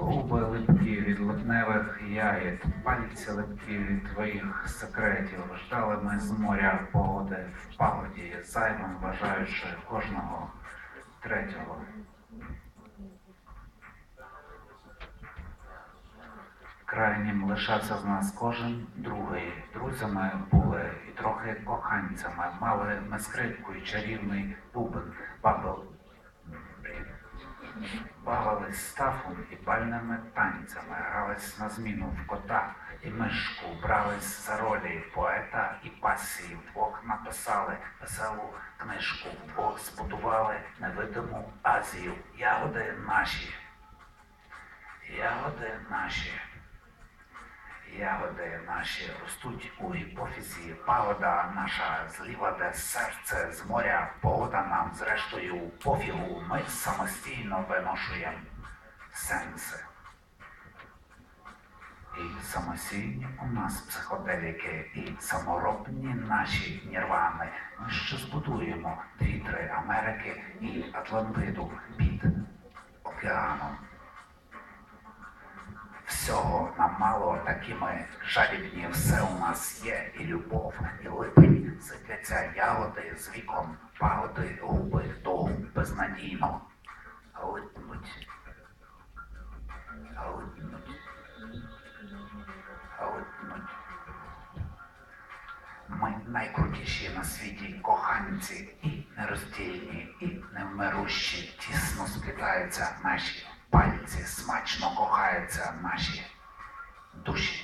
Губи липкі від липневих яєць, пальці липкі від твоїх секретів. Ждали ми з моря погоди в пагоді, зайвим вважаючи кожного третього. Крайнім лишався з нас кожен другий. Друзями були і трохи коханцями. Мали ми скрипку і чарівний бубен. Бабл. Бавились стафом і бальними танцями, грались на зміну в кота і мишку, брались за ролі поета і пасії, вдвох написали веселу книжку, вдвох збудували невидиму Азію. Ягоди наші. Ягоди наші. Ягоди наші ростуть у гіпофізі, пагода наша зліва, де серце з моря, погода нам зрештою пофігу, ми самостійно виношуємо сенси. І самостійні у нас психоделіки, і саморобні наші нірвани. Ми ще збудуємо дві-три Америки і Атлантиду під океаном. Всього нам мало, такі ми жадібні, все у нас є, і любов, і липень, сидяться ягоди з віком, пагоди, губи до безнадійно. Липнуть. Липнуть. Липнуть. Ми найкрутіші на світі коханці, і нероздільні, і невмирущі, тісно сплітаються наші пальці, смачно кохаються наші душі.